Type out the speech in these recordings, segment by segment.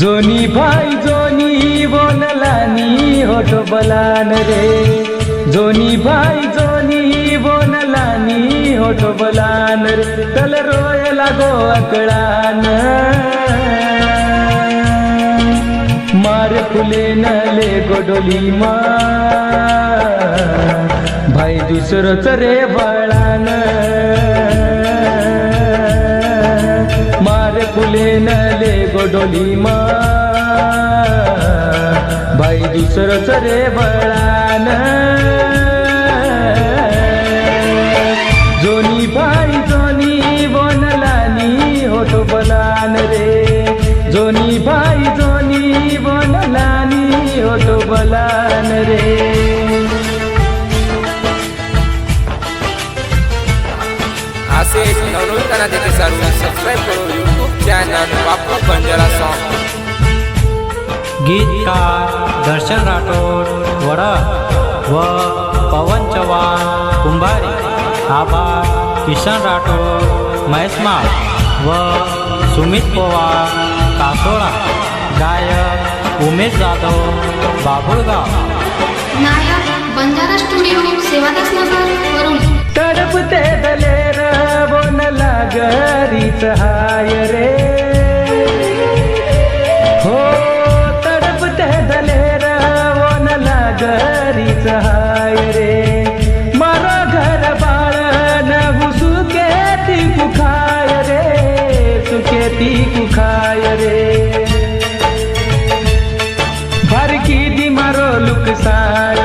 जोनी भाई जोनी बोन लानी होटो बलान रे। जोनी भाई जोनी बोन लानी होटो बलान रे। तल रोय लागो अकड़ान। मार फुले नले गोडोलीमा भाई दुसरो चरे बड़ा फुले नले गोडोली मा भाई दुसरंच रे बळान जोनी भाई जोनी बोनलानी होठो बलान रे जोनी भाई जोनी बोनलानी होठो बलान रे असेच नवनवीन कानाचे सर्व सबस्क्राईब करून YouTube channel Bapu Banjara song. गीतकार दर्शन राठोड वडा व पवन चव्हाण कुंभारी आभार किशन राठोड महेश माळ व सुमित पवार कासोळा गायक उमेश जाधव बाबुळगाव. नायक बंजारा स्टुडिओ सेवादास नगर वरुण. तडपते दलेर बोनला घरीच सुके ती कुखाय रे भरकी दी मारो लुकसार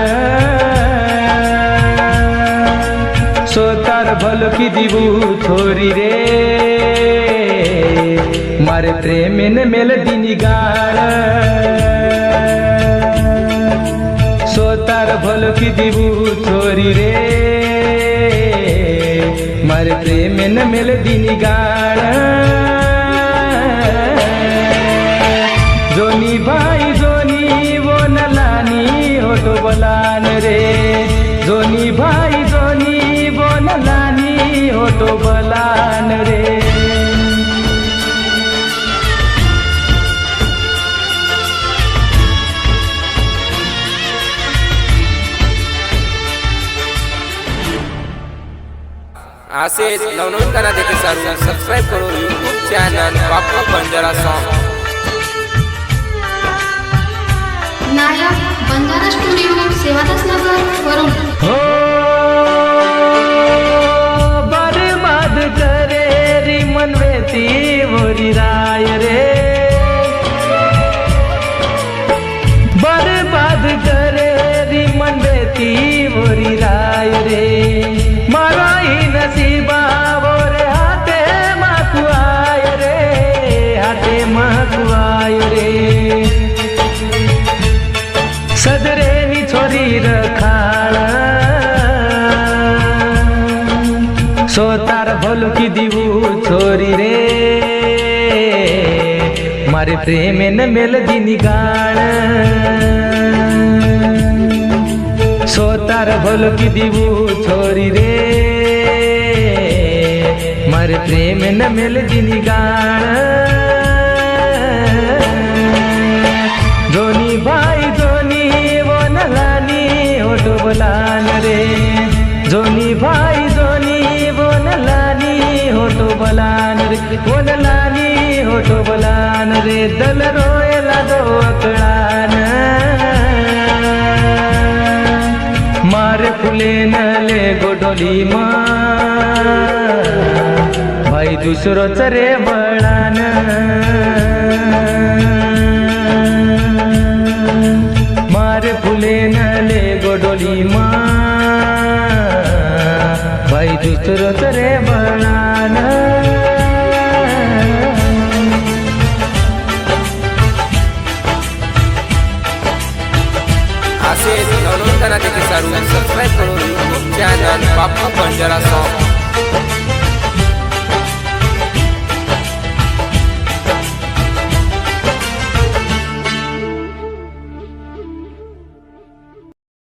सोतार भलो की दिबू छोरी रे। मारे प्रेमिन मेल दिनी गाळ सोतार भलो की दिबू छोरी रे। मारे प्रेमिन मेल दिनी गाळ होठो बोलान रे. असेच नवनवीन कानाचे सर्व सबस्क्राईब करून YouTube channel Bapu Banjara song Nayak Banjara studio Sevadas Nagar वरुण. हो. मारे प्रेमेन न मेल दिनी गाण सोतार भोल की दिवू छोरी रे। मारे प्रेमेन न मेल दिनी गाण जोनी भाई जोनी बोनलानी होठो बोलान रे। जोनी भाई जोनी बोनलानी होठो बोलान रे। बोनलानी बोलान रे दल रोयला दो अकळान. मार फुले नले गोडोली मा भाई दुसरोच रे बळान. मार फुले नले गोडोली मा भाई दुसरोच रे बळान. a pancha só